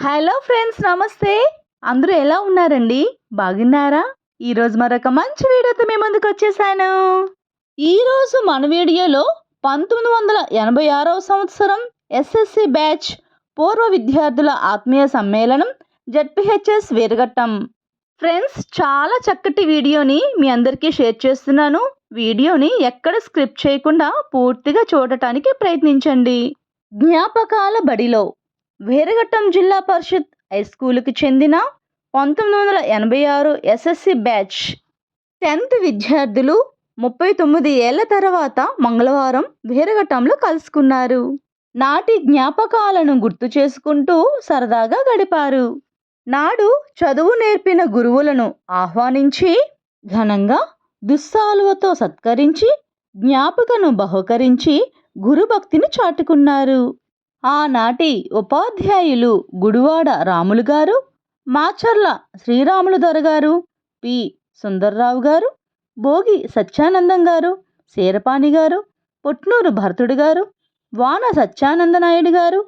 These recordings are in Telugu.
హలో ఫ్రెండ్స్ నమస్తే. అందరూ ఎలా ఉన్నారండి? బాగున్నారా? ఈరోజు మరొక మంచి వీడియోతో మీ ముందుకు వచ్చేసాను. ఈరోజు మన వీడియోలో పంతొమ్మిది వందల ఎనభై ఆరవ సంవత్సరం ఎస్ఎస్సి బ్యాచ్ పూర్వ విద్యార్థుల ఆత్మీయ సమ్మేళనం జడ్పిహెచ్ఎస్ వీరఘట్టం ఫ్రెండ్స్ చాలా చక్కటి వీడియోని మీ అందరికీ షేర్ చేస్తున్నాను. వీడియోని ఎక్కడ స్క్రిప్ట్ చేయకుండా పూర్తిగా చూడటానికి ప్రయత్నించండి. జ్ఞాపకాల బడిలో వీరఘట్టం జిల్లా పరిషత్ హై స్కూల్కి చెందిన పంతొమ్మిది వందల ఎనభై ఆరు ఎస్ఎస్సి బ్యాచ్. టెన్త్ విద్యార్థులు ముప్పై తొమ్మిది ఏళ్ళ తర్వాత మంగళవారం వీరఘట్టంలో కలుసుకున్నారు. నాటి జ్ఞాపకాలను గుర్తు చేసుకుంటూ సరదాగా గడిపారు. నాడు చదువు నేర్పిన గురువులను ఆహ్వానించి ఘనంగా దుస్సాలువతో సత్కరించి జ్ఞాపకను బహుకరించి గురుభక్తిని చాటుకున్నారు. ఆనాటి ఉపాధ్యాయులు గుడివాడ రాములు గారు మాచర్ల శ్రీరాములు దొర గారు పి. సుందర్రావు గారు భోగి సత్యానందం గారు శీరపాణి గారు పుట్నూరు భరతుడు గారు వాన సత్యానంద నాయుడు గారు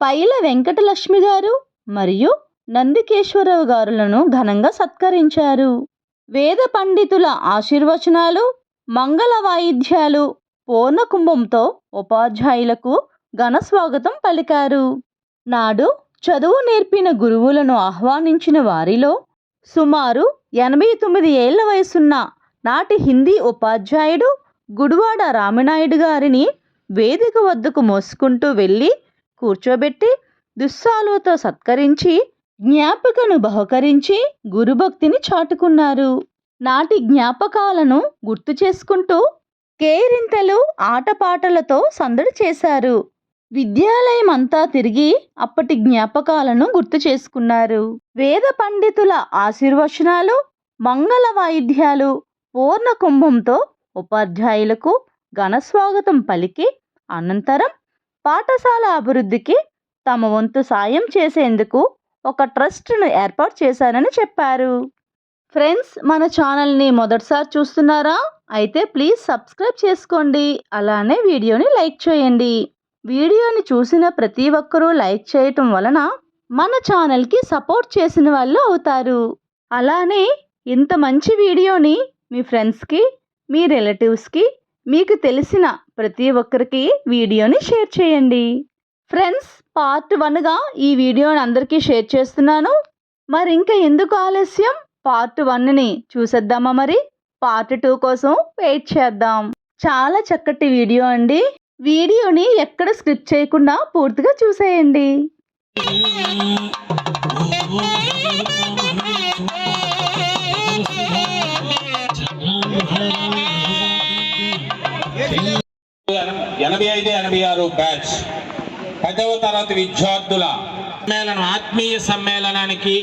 పైల వెంకటలక్ష్మి గారు మరియు నందికేశ్వరరావు గారులను ఘనంగా సత్కరించారు. వేద పండితుల ఆశీర్వచనాలు మంగళ వాయిద్యాలు పూర్ణకుంభంతో ఉపాధ్యాయులకు ఘన స్వాగతం పలికారు. నాడు చదువు నేర్పిన గురువులను ఆహ్వానించిన వారిలో సుమారు ఎనభై తొమ్మిది ఏళ్ళ వయసున్న నాటి హిందీ ఉపాధ్యాయుడు గుడివాడ రామనాయుడు గారిని వేదిక వద్దకు మోసుకుంటూ వెళ్ళి కూర్చోబెట్టి దుస్సాలువతో సత్కరించి జ్ఞాపికను బహుకరించి గురుభక్తిని చాటుకున్నారు. నాటి జ్ఞాపకాలను గుర్తు చేసుకుంటూ కేరింతలు ఆటపాటలతో సందడి చేశారు. విద్యాలయం అంతా తిరిగి అప్పటి జ్ఞాపకాలను గుర్తు చేసుకున్నారు. వేద పండితుల ఆశీర్వచనాలు మంగళ వాయిద్యాలు పూర్ణ కుంభంతో ఉపాధ్యాయులకు ఘనస్వాగతం పలికి అనంతరం పాఠశాల అభివృద్ధికి తమ వంతు సాయం చేసేందుకు ఒక ట్రస్ట్ను ఏర్పాటు చేశారని చెప్పారు. ఫ్రెండ్స్ మన ఛానల్ని మొదటిసారి చూస్తున్నారా? అయితే ప్లీజ్ సబ్స్క్రైబ్ చేసుకోండి. అలానే వీడియోని లైక్ చేయండి. వీడియోని చూసిన ప్రతి ఒక్కరూ లైక్ చేయటం వలన మన ఛానల్కి సపోర్ట్ చేసిన వాళ్ళు అవుతారు. అలానే ఇంత మంచి వీడియోని మీ ఫ్రెండ్స్కి మీ రిలేటివ్స్కి మీకు తెలిసిన ప్రతి ఒక్కరికి వీడియోని షేర్ చేయండి. ఫ్రెండ్స్ పార్ట్ వన్గా ఈ వీడియోని అందరికీ షేర్ చేస్తున్నాను. మరి ఇంకా ఎందుకు ఆలస్యం? పార్ట్ వన్ని చూసేద్దామా మరి? పార్ట్ టూ కోసం వెయిట్ చేద్దాం. చాలా చక్కటి వీడియో అండి. వీడియోని ఎక్కడ స్క్రిప్ట్ చేయకుండా పూర్తిగా చూసేయండి. ఎనభై ఐదు ఎనభై ఆరు బ్యాచ్. పదవ తరగతి విద్యార్థుల సమ్మేళనం ఆత్మీయ సమ్మేళనానికి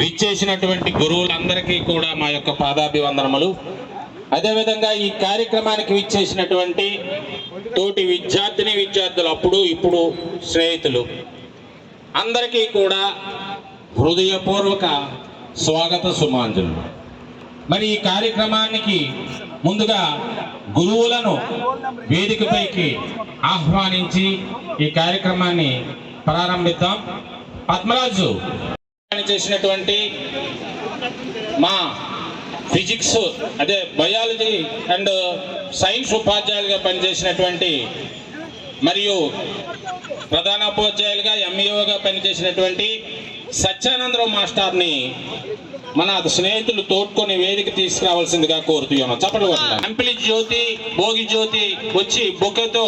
విచ్చేసినటువంటి గురువులందరికీ కూడా మా యొక్క పాదాభివందనములు. అదేవిధంగా ఈ కార్యక్రమానికి విచ్చేసినటువంటి తోటి విద్యార్థిని విద్యార్థులు అప్పుడు ఇప్పుడు స్నేహితులు. అందరికీ కూడా హృదయపూర్వక స్వాగత సుమాంజులు. మరి ఈ కార్యక్రమానికి ముందుగా గురువులను వేదికపైకి ఆహ్వానించి ఈ కార్యక్రమాన్ని ప్రారంభిద్దాం. పద్మరాజు చేసినటువంటి మా ఫిజిక్స్ అదే బయాలజీ అండ్ సైన్స్ ఉపాధ్యాయులుగా పనిచేసినటువంటి మరియు ప్రధానోపాధ్యాయులుగా ఎంఈఓగా పనిచేసినటువంటి సత్యానందరావు మాస్టర్ని మన స్నేహితులు తోడ్కొని వేదిక తీసుకురావాల్సిందిగా కోరుతున్నాం చప్పట్లు కొట్టండి. అంపిలి జ్యోతి భోగి జ్యోతి వచ్చి బొకేతో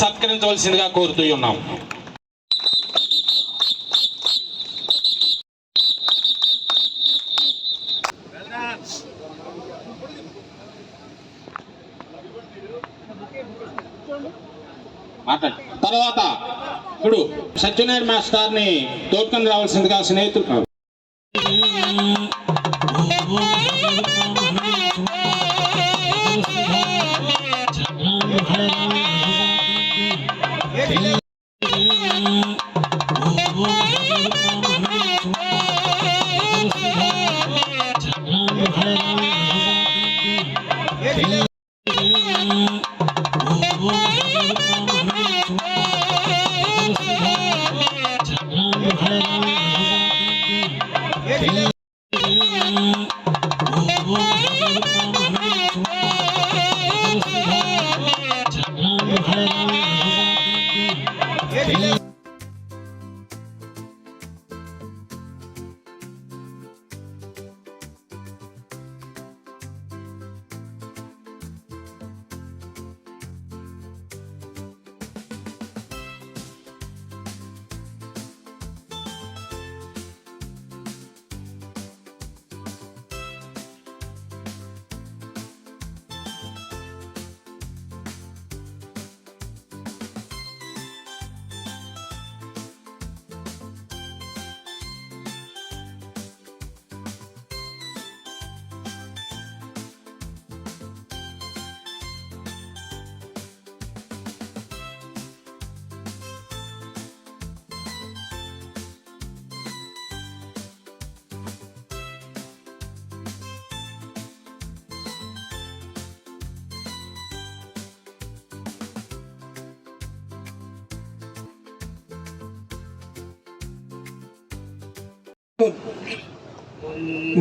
సత్కరించవలసిందిగా కోరుతూ ఉన్నాం మాట్లాడు తర్వాత ఇప్పుడు సత్యనారాయణ మాస్టర్ని తోడుకొని రావాల్సిందిగా స్నేహితులు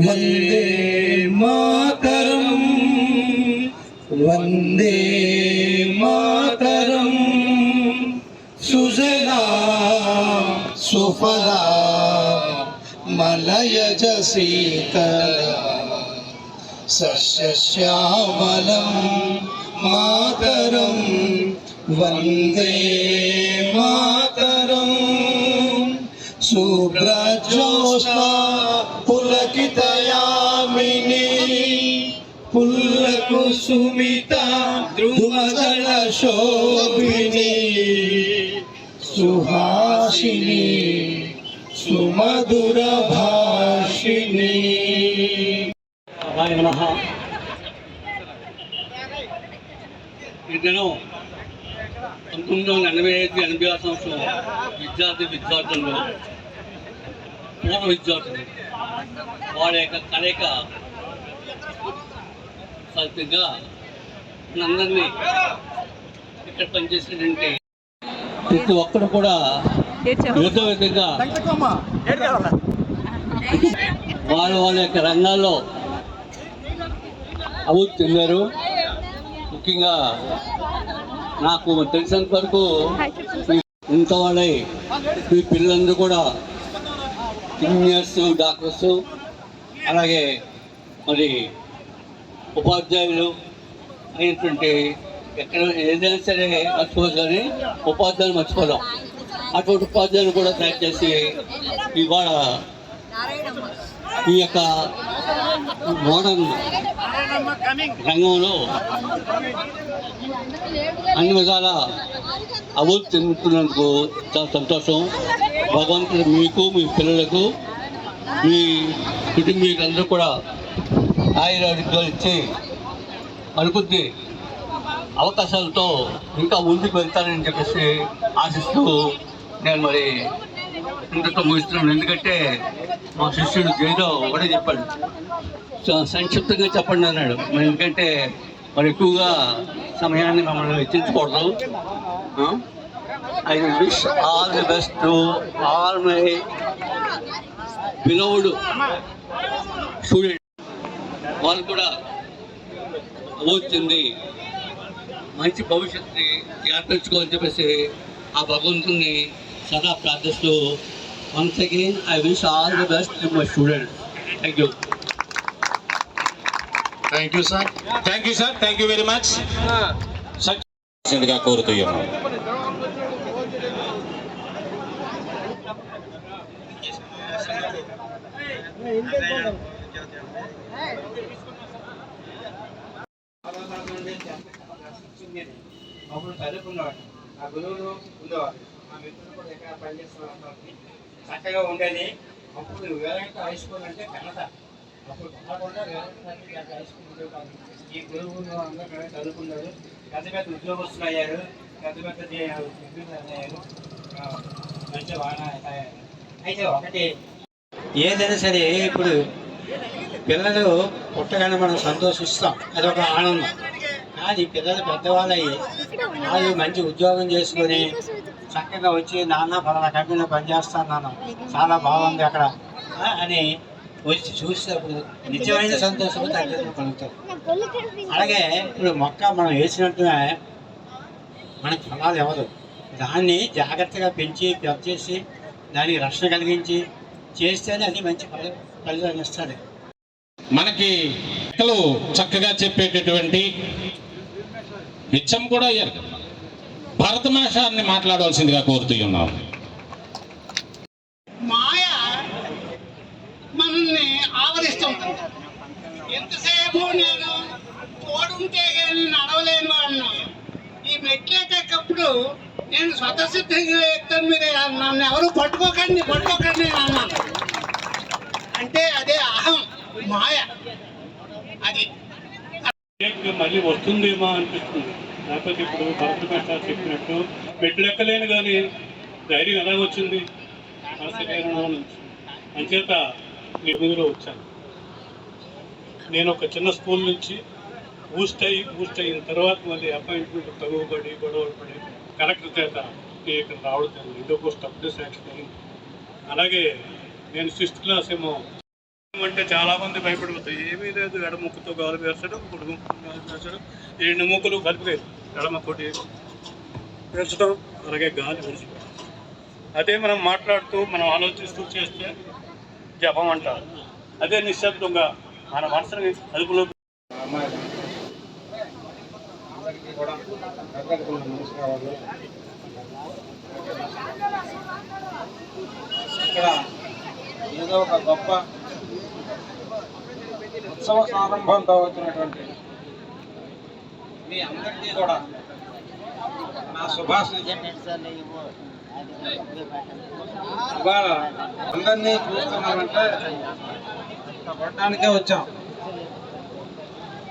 वंदे मातरम् वंदे मातरम्। सुजला सुफला मलयज शीतला सस्यश्यामलं मातरं वंदे শুভ্রজ্যোৎস্না পুলকিতয়ামিনী পুল্লকুসুমিতা ধ্রুবদল শোভিনী সুহাসিনী সুমধুর ভাষিনী నమః ఇతను పంతొమ్మిది వందల ఎనభై ఐదు ఎనభై ఆరు సంవత్సరం విద్యార్థి విద్యార్థులు పూర్వ విద్యార్థులు. వారి యొక్క కలయిక ఫలితంగా మనందరినీ ఇక్కడ పనిచేసినటువంటి ప్రతి ఒక్కరు కూడా ఏదో విధంగా వారు వాళ్ళ యొక్క రంగాల్లో అభివృద్ధి చెందారు. ముఖ్యంగా నాకు తెలిసినంత వరకు ఇంత వాళ్ళై మీ పిల్లలందరూ కూడా ఇంజనీర్స్ డాక్టర్స్ అలాగే మరి ఉపాధ్యాయులు అయినటువంటి ఎక్కడ ఏదైనా సరే మర్చిపోదు కానీ ఉపాధ్యాయులు మర్చిపోదాం. అటువంటి ఉపాధ్యాయులు కూడా తయారు చేసి ఇవాళ ఈ యొక్క మోడర్న్ రంగంలో అన్ని విధాల అభివృద్ధి చెందుతున్నందుకు చాలా సంతోషం. భగవంతుడు మీకు మీ పిల్లలకు మీ కుటుంబీకులందరూ కూడా ఆయుర్వేదికలు ఇచ్చి అనుకుంది అవకాశాలతో ఇంకా ముందుకు వెళ్తానని చెప్పేసి ఆశిస్తూ నేను మరి ఇంతతో ముగిస్తున్నాను. ఎందుకంటే మా శిష్యుడు జైలో ఒకటే చెప్పాడు. స- సంక్షిప్తంగా చెప్పండి అన్నాడు. మరి ఎందుకంటే మరి ఎక్కువగా సమయాన్ని మమ్మల్ని వెచ్చించకూడదు. I wish all the best all my beloved student వాళ్ళు కూడా వచ్చింది మంచి భవిష్యత్తుని ఏర్పరచుకోవాలని చెప్పేసి ఆ భగవంతుని సదా ప్రార్థిస్తూ once again I wish all the best to my students thank you thank you sir thank you sir thank you very much సత్యంగా కోరుతూ ఉన్నాం అప్పుడు చదువుకున్నవాడు ఆ గురువులు ఉండేవారు మా మిత్రులు కూడా ఎక్కడ పనిచేస్తున్నారు చక్కగా ఉండేది. అప్పుడు వేరంట హై స్కూల్ అంటే ఘనత. అప్పుడు తప్పకుండా వేరంట హై స్కూల్ ఉండేవాళ్ళు ఈ గురువులు అందరూ చదువుకున్నారు. పెద్ద పెద్ద ఉద్యోగస్తులు అయ్యారు. పెద్ద పెద్ద అయ్యారు. మంచి వాన అయితే ఒకటి. ఏదైనా సరే ఇప్పుడు పిల్లలు పుట్టగానే మనం సంతోషిస్తాం. అదొక ఆనందం. కానీ పిల్లలు పెద్దవాళ్ళు అయ్యి వాళ్ళు మంచి ఉద్యోగం చేసుకొని చక్కగా వచ్చి నాన్న ఫలానా కంపెనీలో పనిచేస్తాను నాన్న. చాలా బాగుంది అక్కడ. అని వచ్చి చూసినప్పుడు నిజమైన సంతోషం తల్లిదండ్రులు కలుగుతారు అలాగే ఇప్పుడు మొక్క మనం వేసినట్టుగా మనకు ఫలాలు ఇవ్వదు. దాన్ని జాగ్రత్తగా పెంచి పెద్ద చేసి దానికి రక్షణ కలిగించి చేస్తేనే అది మంచి ఫల ఫలితాన్ని ఇస్తుంది. మనకి చక్కగా చెప్పేటటువంటి నిత్యం కూడా అయ్యారు కదా భరత భాషాన్ని మాట్లాడవలసిందిగా కోరుతూ ఉన్నాం మాయ మనల్ని ఆవరిస్తుంటుంది ఎంతసేపు నేను తోడుంటే కానీ నడవలేని వాడిని. ఈ మెట్లెక్కేటప్పుడు నేను స్వతసిద్ధంగా ఎక్కుతాను మీరు నన్ను ఎవరు పట్టుకోకండి పట్టుకోకండి అని అన్నాను. అంటే అదే అహం మాయ. అది. మళ్ళీ వస్తుందేమో అనిపిస్తుంది. లేకపోతే ఇప్పుడు భరత మేస్టార్ చెప్పినట్టు మెట్లు ఎక్కలేను కానీ ధైర్యం ఎలా వచ్చింది? మనసు నుంచి. అంచేత మీ ముందులో వచ్చాను. నేను ఒక చిన్న స్కూల్ నుంచి బూస్ట్ అయ్యి బూస్ట్ అయిన తర్వాత మళ్ళీ అపాయింట్మెంట్ తగువబడి గొడవలు పడి కలెక్టర్ చేత నేను ఇక్కడ రావడం జరిగింది. రెండో పోస్ట్ అప్డే శాంక్షన్ అయింది. అలాగే నేను సిక్స్త్ క్లాస్ ఏమో అంటే చాలామంది భయపడిపోతాయి ఏమీ లేదు ఎడముక్కుతో గాలి పేర్చడం పొడుగు గాలి పేర్చడం రెండు ముక్కలు కలిపి ఎడమ కొట్టి పెంచడం అలాగే గాలి పెంచడం అదే మనం మాట్లాడుతూ మనం ఆలోచిస్తూ చేస్తే జపం అంటారు. అదే నిశ్శబ్దంగా మన మనసుని అదుపులో ఇక్కడ ఏదో ఒక గొప్ప ఉత్సవ ప్రారంభంతో వచ్చినటువంటి మీ అందరికీ కూడా నా శుభాశీస్సులు ఇవాళ అందరినీ చూస్తున్నామంటే పట్టడానికే వచ్చాం.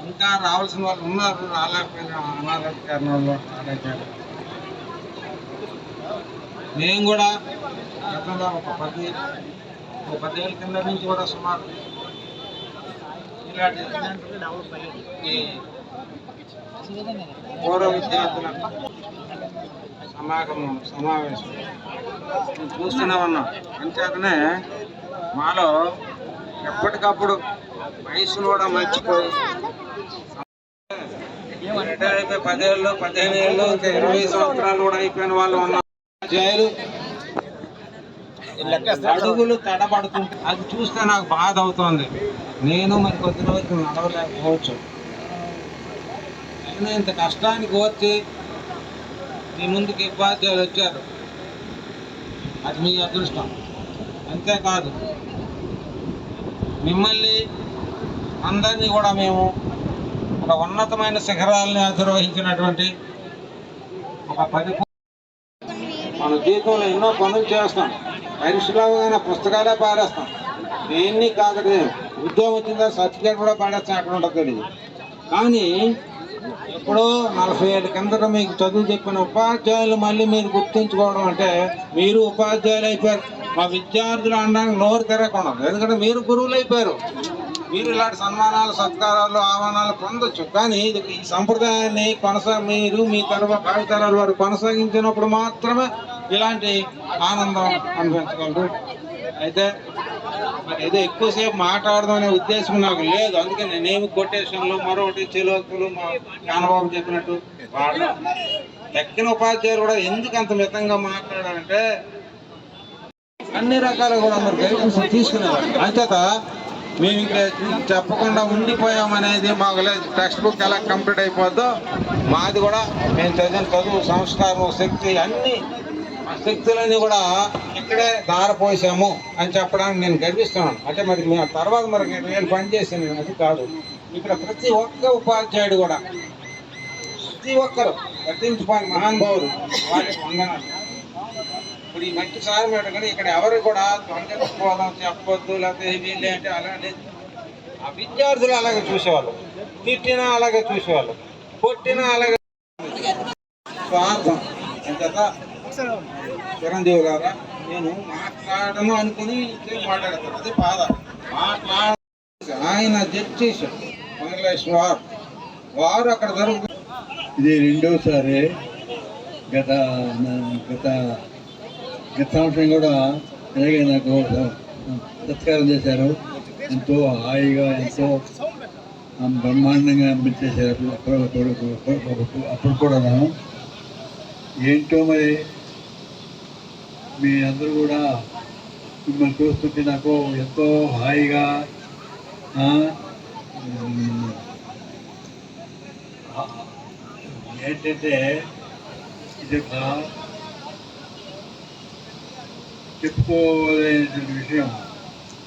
ఇంకా రావాల్సిన వాళ్ళు ఉన్నారు రాలేకపోయినా అనారోగ్య కారణాలు మేము కూడా గతంలో ఒక పది ఒక పదివేల కింద నుంచి కూడా సుమారు ఇలాంటి పూర్వ విద్యార్థుల సమాగమం సమావేశం. చూస్తూనే ఉన్నాం అంచేతనే మాలో ఎప్పటికప్పుడు వయసును కూడా మర్చిపోయి రిటైర్ అయిపోయి పదేళ్ళు పదిహేను ఏళ్ళు ఇంకా ఇరవై సంవత్సరాలు కూడా అయిపోయిన వాళ్ళు ఉన్నారు. జైలు. అడుగులు తడబడుతుంటే అది చూస్తే నాకు బాధ అవుతుంది. నేను మరి కొద్ది రోజులు నడవలేకపోవచ్చు. అయినా ఇంత కష్టానికి వచ్చి మీ ముందుకి ఉపాధ్యాయులు వచ్చారు. అది మీ అదృష్టం. అంతేకాదు మిమ్మల్ని అందరినీ కూడా మేము ఒక ఉన్నతమైన శిఖరాలని అధిరోహించినటువంటి ఒక పది మన జీవితంలో ఎన్నో పనులు చేస్తాం. పరిశుభ్రమైన పుస్తకాలే పారేస్తాం. దేన్ని కాదు ఉద్యోగం వచ్చిందా సర్టిఫికేట్ కూడా పాడేస్తాం ఎక్కడ ఉంటుందో కానీ ఎప్పుడో నలభై ఏళ్ళ కిందట మీకు చదువు చెప్పిన ఉపాధ్యాయులు మళ్ళీ మీరు గుర్తుంచుకోవడం అంటే మీరు ఉపాధ్యాయులు అయిపోయారు. మా విద్యార్థులు అనడానికి నోరు తిరగకుండా ఎందుకంటే మీరు గురువులు అయిపోయారు. మీరు ఇలాంటి సన్మానాలు సత్కారాలు ఆహ్వానాలు పొందొచ్చు. కానీ ఇది ఈ సంప్రదాయాన్ని కొనసా మీరు మీ తర్వాత భావితరాల వారు కొనసాగించినప్పుడు మాత్రమే ఇలాంటి ఆనందం అనుభవించగలరు. అయితే మరి ఏదో ఎక్కువసేపు మాట్లాడదాం అనే ఉద్దేశం నాకు లేదు. అందుకే నేనేమి కొటేషన్లు మరొకటి చిలోకులు మా జ్ఞానబాబు చెప్పినట్టు వాడడం దక్కిన ఉపాధ్యాయులు కూడా ఎందుకు అంత మితంగా మాట్లాడారంటే అన్ని రకాలుగా కూడా మరి గైడెన్స్ తీసుకునేవారు. అంచేత మేము ఇంకా చెప్పకుండా ఉండిపోయామనేది మాకు లేదు. టెక్స్ట్ బుక్ ఎలా కంప్లీట్ అయిపోద్దో మాది కూడా మేము చదివిన చదువు సంస్కారం శక్తి అన్నీ శక్తులన్నీ కూడా ఇక్కడే దారపోసాము అని చెప్పడానికి నేను గర్విస్తున్నాను. అంటే మరి మేము తర్వాత మరి నేను పనిచేసాను అది కాదు. ఇక్కడ ప్రతి ఒక్క ఉపాధ్యాయుడు కూడా ప్రతి ఒక్కరు పట్టించుకోని మహానుభావులు వందనాలు. ఇప్పుడు ఈ మట్టి సారం కానీ ఇక్కడ ఎవరు కూడా దొంగపోదాం చెప్పొద్దు లేకపోతే వీళ్ళే అంటే అలా లేదు. ఆ విద్యార్థులు అలాగే చూసేవాళ్ళు. తిట్టినా అలాగే చూసేవాళ్ళు. కొట్టినా అలాగే స్వార్థం. అంచేత చిరంజీవి గారా నేను మాట్లాడను అనుకుని ఇంకేం మాట్లాడతాను అది బాధ. మాట్లాడ ఆయన జడ్జి మంగళేశ్వర వారు. వారు అక్కడ జరుగుతుంది ఇది రెండోసారి గత గత గత సంవత్సరం కూడా అలాగే నాకు సత్కారం చేశారు. ఎంతో హాయిగా ఎంతో బ్రహ్మాండంగా అనిపించేశారు. అప్పుడు- అప్పుడు కూడా ఏంటో మరి మీ అందరూ కూడా మిమ్మల్ని చూస్తుంటే నాకు ఎంతో హాయిగా ఏంటంటే ఇది ఒక చెప్పుకోలేనటువంటి విషయం.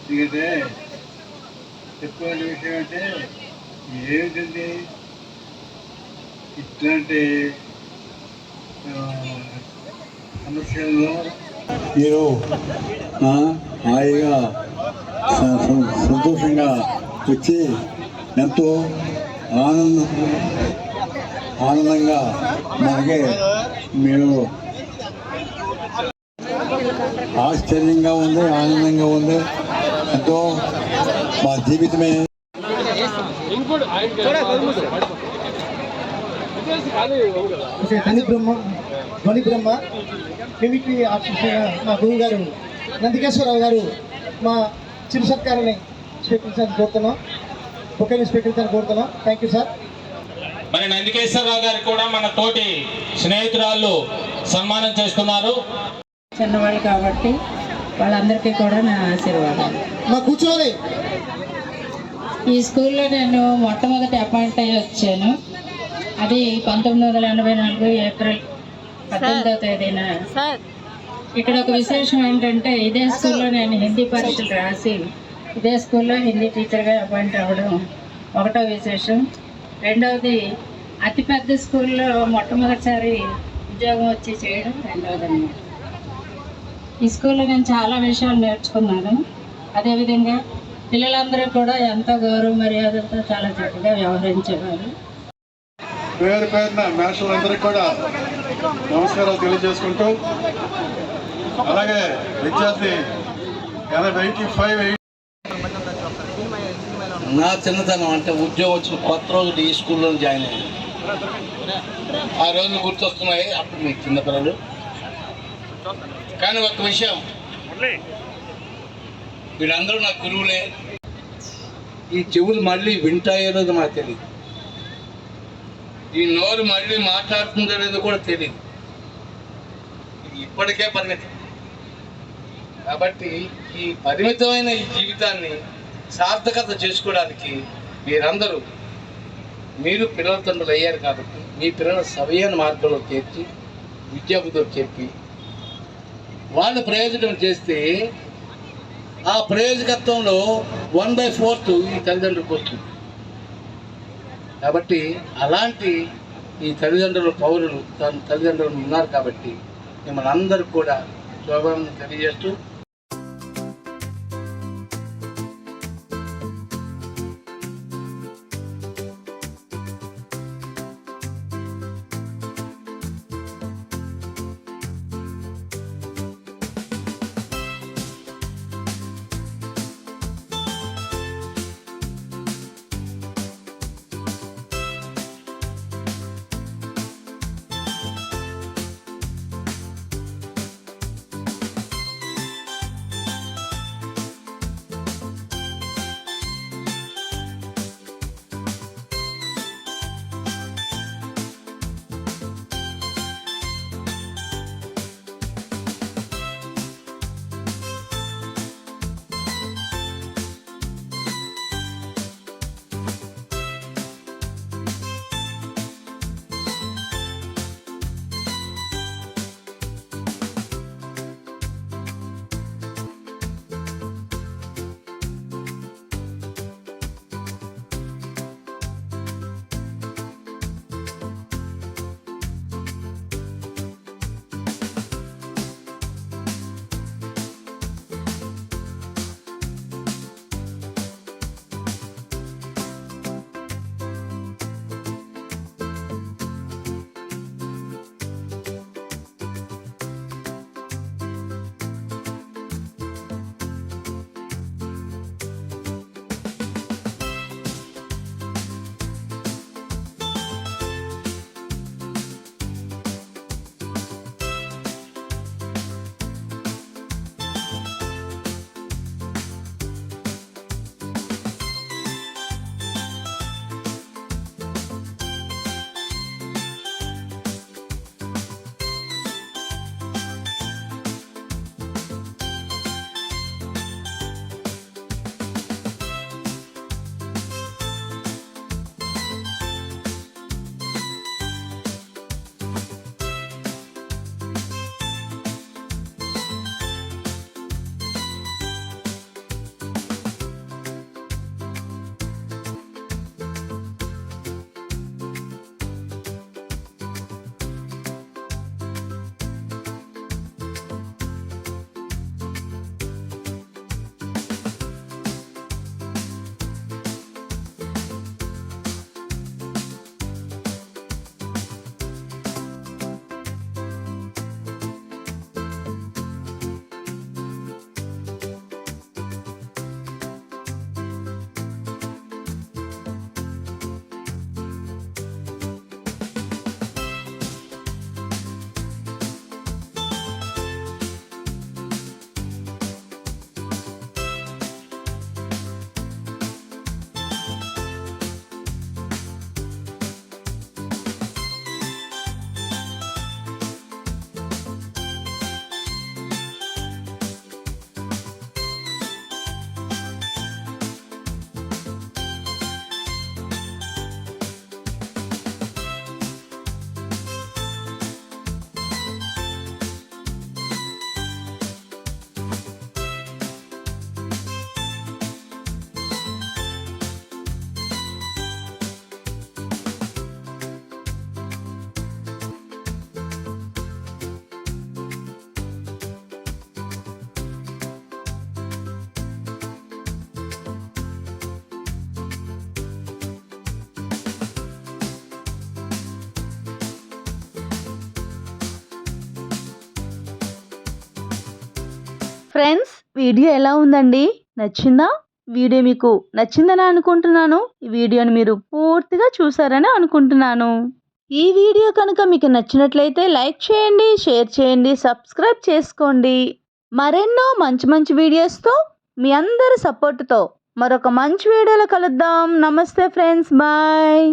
ఎందుకంటే చెప్పుకోలేని విషయం అంటే ఏమిటండి? ఇట్లాంటి సమస్యల్లో మీరు హాయిగా స- స- సంతోషంగా వచ్చి ఎంతో ఆనందం ఆనందంగా మనకి మీరు ఆశ్చర్యంగా ఉంది ఆనందంగా ఉంది. ఎంతో మా జీవితమే. బ్రహ్మ ధ్వని బ్రహ్మ మిమిక్రీ ఆర్టిస్ట్ మా గురువు గారు నందికేశ్వరరావు గారు మా చిరు సత్కారాన్ని స్వీకరించాలని కోరుతున్నాం. బుక్కని స్వీకరించాలని కోరుతున్నాం. థ్యాంక్ యూ సార్ మరి నందికేశ్వరరావు గారికి కూడా మన తోటి స్నేహితురాళ్ళు సన్మానం చేస్తున్నారు. చిన్నవాళ్ళు కాబట్టి వాళ్ళందరికీ కూడా నా ఆశీర్వాదాలు మా కూర్చోవాలి. ఈ స్కూల్లో నేను మొట్టమొదటి అపాయింట్ అయ్యి వచ్చాను. అది పంతొమ్మిది వందల ఎనభై నాలుగు ఏప్రిల్ పద్దెనిమిదవ తేదీన. ఇక్కడ ఒక విశేషం ఏంటంటే ఇదే స్కూల్లో నేను హిందీ పరీక్షలు రాసి ఇదే స్కూల్లో హిందీ టీచర్గా అపాయింట్ అవ్వడం ఒకటో విశేషం. రెండవది అతిపెద్ద స్కూల్లో మొట్టమొదటిసారి ఉద్యోగం వచ్చి చేయడం రెండవది అన్నమాట ఈ స్కూల్లో నేను చాలా విషయాలు నేర్చుకున్నాను. అదేవిధంగా పిల్లలందరూ కూడా ఎంతో గౌరవ మర్యాదలతో చాలా చక్కగా వ్యవహరించేవారు. పేరు పేరున మేషలందరికీ కూడా నమస్కారాలు తెలియజేసుకుంటూ అలాగే విద్యార్థి ఎయిటీ ఫైవ్ నా చిన్నతనం అంటే ఉద్యోగం వచ్చిన కొత్త రోజు ఈ స్కూల్లో జాయిన్ అయ్యాను. ఆ రోజులు గుర్తొస్తున్నాయి అప్పుడు మీకు చిన్నపిల్లలు కానీ ఒక విషయం వీళ్ళందరూ నా గురువులే. ఈ చెవులు మళ్ళీ వింటాయో లేదో నాకు తెలియదు ఈ నోరు మళ్ళీ మాట్లాడుతుందో లేదో కూడా తెలియదు ఇది ఇప్పటికే పరిమితం. కాబట్టి ఈ పరిమితమైన ఈ జీవితాన్ని సార్థకత చేసుకోవడానికి మీరందరూ మీరు పిల్లల తండ్రులు అయ్యారు కాబట్టి మీ పిల్లల సవ్యమైన మార్గంలో చేర్చి విద్యాబుద్ధులు చెప్పి వాళ్ళు ప్రయోజనం చేస్తే ఆ ప్రయోజకత్వంలో వన్ బై ఫోర్త్ ఈ తల్లిదండ్రులకు వస్తుంది. కాబట్టి అలాంటి ఈ తల్లిదండ్రుల పౌరులు తన తల్లిదండ్రులు ఉన్నారు కాబట్టి మిమ్మల్ని అందరికి కూడా శోభను తెలియజేస్తూ ఫ్రెండ్స్ వీడియో ఎలా ఉందండి? నచ్చిందా? వీడియో మీకు నచ్చిందని అనుకుంటున్నాను. ఈ వీడియోని మీరు పూర్తిగా చూసారని అనుకుంటున్నాను. ఈ వీడియో కనుక మీకు నచ్చినట్లయితే లైక్ చేయండి షేర్ చేయండి సబ్స్క్రైబ్ చేసుకోండి. మరెన్నో మంచి మంచి వీడియోస్తో మీ అందరి సపోర్టుతో మరొక మంచి వీడియోలో కలుద్దాం. నమస్తే ఫ్రెండ్స్ బాయ్.